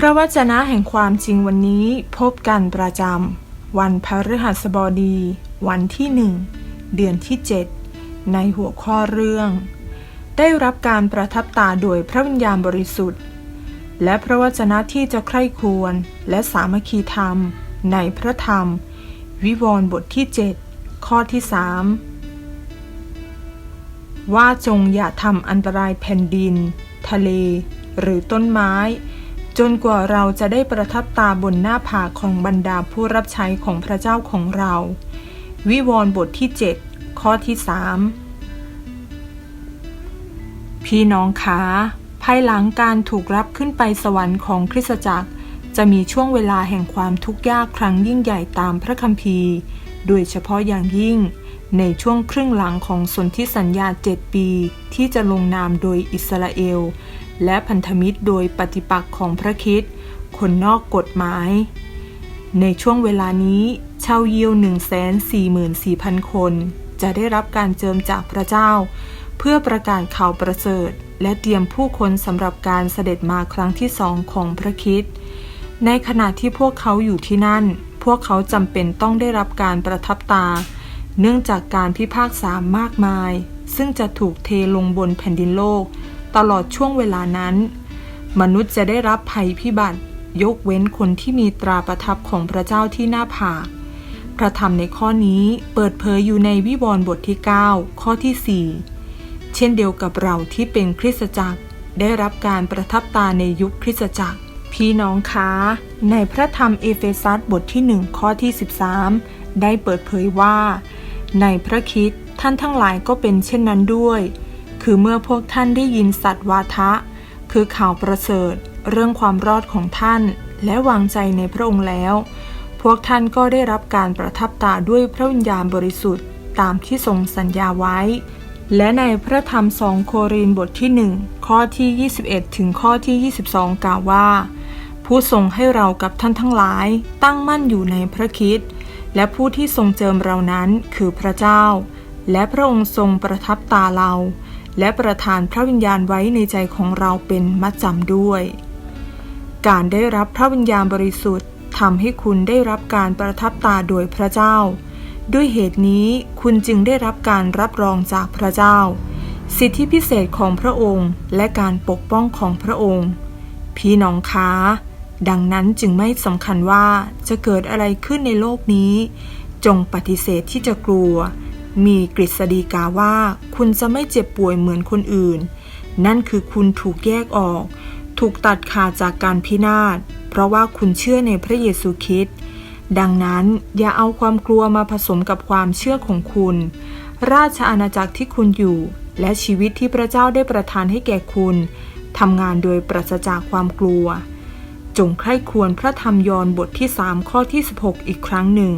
พระวจนะแห่งความจริงวันนี้พบกันประจำวันพฤหัสบดี วันที่หนึ่งเดือนที่ 7 ในหัวข้อเรื่อง ได้รับการประทับตาโดยพระวิญญาณบริสุทธิ์ และพระวจนะที่จะใคร่ควรและสามัคคีธรรม ในพระธรรม วิวรณ์บทที่ 7 ข้อที่3ว่าจงอย่าทำอันตรายแผ่นดิน ทะเล หรือต้นไม้ จนกว่าเราจะได้ประทับตาบนหน้าผากของบรรดาผู้รับใช้ของพระเจ้าของเรา วิวรณ์บทที่ 7 ข้อที่ 3 พี่น้องคะภายหลังการถูกรับขึ้นไปสวรรค์ของคริสตจักร จะมีช่วงเวลาแห่งความทุกข์ยากครั้งยิ่งใหญ่ตามพระคัมภีร์ โดยเฉพาะอย่างยิ่ง ในช่วงครึ่งหลังของสนธิสัญญา 7 ปี ที่จะลงนามโดยอิสราเอล และพันธมิตรโดยปฏิปักษ์ของพระคิดคนนอกกฎหมาย ในช่วงเวลานี้ชาวยิว144,000 คน จะได้รับการเจิมจากพระเจ้า เพื่อประกาศข่าวประเสริฐ และเตรียมผู้คนสำหรับการเสด็จมาครั้งที่สองของพระคิดในขณะที่พวกเขาอยู่ที่นั่น พวกเขาจำเป็นต้องได้รับการประทับตา เนื่องจากการพิพากษามากมาย ซึ่งจะถูกเทลงบนแผ่นดินโลก ตลอดช่วงเวลานั้น มนุษย์จะได้รับภัยพิบัติ ยกเว้นคนที่มีตราประทับของพระเจ้าที่หน้าผากพระธรรมในข้อนี้เปิดเผยอยู่ในวิวรณ์บทที่ 9 ข้อที่ 4 เช่นเดียวกับเราที่เป็นคริสตจักรได้รับการประทับตาในยุคคริสตจักร พี่น้องคะในพระธรรมเอเฟซัสบทที่ 1 ข้อที่ 13 ได้เปิดเผยว่า ในพระคิดท่านทั้งหลายก็เป็นเช่นนั้นด้วย คือเมื่อพวกท่านได้ยินสัตว์วาทะ คือข่าวประเสริฐ เรื่องความรอดของท่านและวางใจในพระองค์แล้ว พวกท่านก็ได้รับการประทับตาด้วยพระวิญญาณบริสุทธิ์ตามที่ทรงสัญญาไว้ และในพระธรรมสองโครินบทที่หนึ่งข้อที่ 21 ถึงข้อที่ 22 กล่าวว่า ผู้ทรงให้เรากับท่านทั้งหลายตั้งมั่นอยู่ในพระคิดและผู้ที่ทรงเจิมเรานั้นคือพระเจ้า และพระองค์ทรงประทับตาเรา และประทานพระวิญญาณไว้ในใจของเราเป็นมัดจำด้วย การได้รับพระวิญญาณบริสุทธิ์ทำให้คุณได้รับการประทับตาโดยพระเจ้า ด้วยเหตุนี้คุณจึงได้รับการรับรองจากพระเจ้า สิทธิพิเศษของพระองค์และการปกป้องของพระองค์ พี่น้องคะดังนั้นจึงไม่สำคัญว่าจะเกิดอะไรขึ้นในโลกนี้ จงปฏิเสธที่จะกลัว มีกฤษฎีกาว่า คุณจะไม่เจ็บป่วยเหมือนคนอื่น นั่นคือคุณถูกแยกออก ถูกตัดขาดจากการพินาศ เพราะว่าคุณเชื่อในพระเยซูคริสต์ดังนั้นอย่าเอาความกลัวมาผสมกับความเชื่อของคุณ ราชอาณาจักรที่คุณอยู่ และชีวิตที่พระเจ้าได้ประทานให้แก่คุณทำงานโดยปราศจากความกลัว จงใคร่ควรพระธรรมยอห์นบทที่ 3 ข้อที่ 16 อีกครั้งหนึ่ง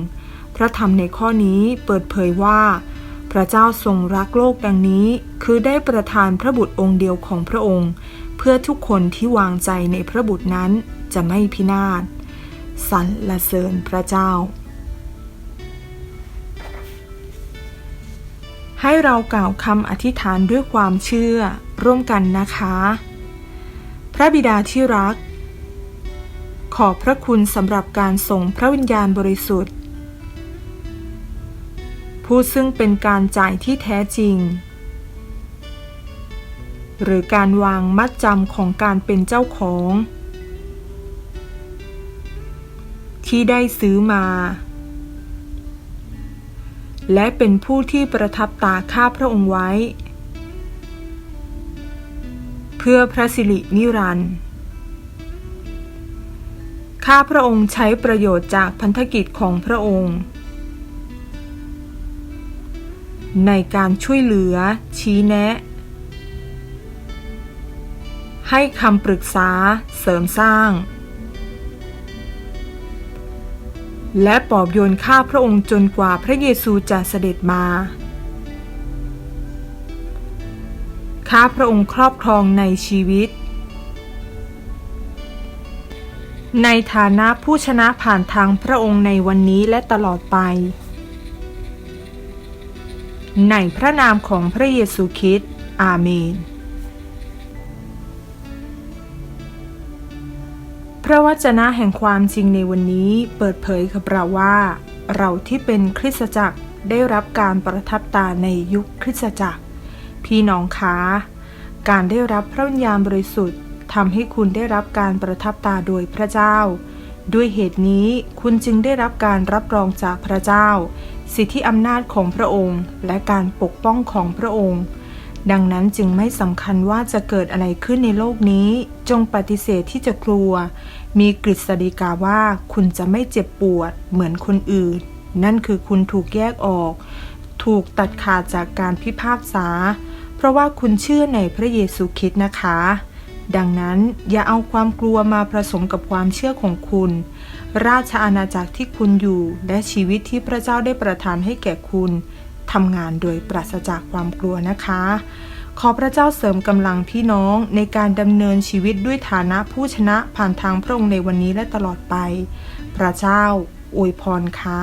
พระธรรมในข้อนี้เปิดเผยว่า พระเจ้าทรงรักโลกดังนี้ คือได้ประทานพระบุตรองค์เดียวของพระองค์ เพื่อทุกคนที่วางใจในพระบุตรนั้นจะไม่พินาศสรรเสริญพระเจ้า ให้เรากล่าวคำอธิษฐานด้วยความเชื่อร่วมกันนะคะ พระบิดาที่รัก ขอบพระคุณสำหรับการส่งพระวิญญาณบริสุทธิ์ ผู้ซึ่งเป็นการจ่ายที่แท้จริง หรือการวางมัดจำของการเป็นเจ้าของ ที่ได้ซื้อมา และเป็นผู้ที่ประทับตาข้าพระองค์ไว้ เพื่อพระสิรินิรันดร์ข้าพระองค์ใช้ประโยชน์จากพันธกิจของพระองค์ ในการช่วยเหลือ ชี้แนะ ให้คำปรึกษาเสริมสร้าง และปลอบโยนข้าพระองค์จนกว่าพระเยซูจะเสด็จมาข้าพระองค์ครอบครองในชีวิต ในฐานะผู้ชนะผ่านทางพระองค์ในวันนี้และตลอดไป ในพระนามของพระเยซูคริสต์ อาเมน พระวจนะแห่งความจริงในวันนี้เปิดเผยกับเราว่า เราที่เป็นคริสตจักรได้รับการประทับตาในยุคคริสตจักร พี่น้องคะการได้รับพระวิญญาณบริสุทธิ์ทำให้คุณได้รับการประทับตาโดยพระเจ้า ด้วยเหตุนี้คุณจึงได้รับการรับรองจากพระเจ้า สิทธิอำนาจของพระองค์ และการปกป้องของพระองค์ ดังนั้นจึงไม่สำคัญว่าจะเกิดอะไรขึ้นในโลกนี้ จงปฏิเสธที่จะกลัว มีกฤษฎีกาว่าคุณจะไม่เจ็บปวดเหมือนคนอื่น นั่นคือคุณถูกแยกออก ถูกตัดขาดจากการพิพากษา เพราะว่าคุณเชื่อในพระเยซูคริสต์นะคะ ดังนั้นอย่าเอาความกลัวมาผสมกับความเชื่อของคุณ ราชอาณาจักรที่คุณอยู่ และชีวิตที่พระเจ้าได้ประทานให้แก่คุณทำงานโดยปราศจากความกลัวนะคะ ขอพระเจ้าเสริมกำลังพี่น้องในการดำเนินชีวิตด้วยฐานะผู้ชนะผ่านทางพระองค์ในวันนี้และตลอดไป พระเจ้าอวยพรค่ะ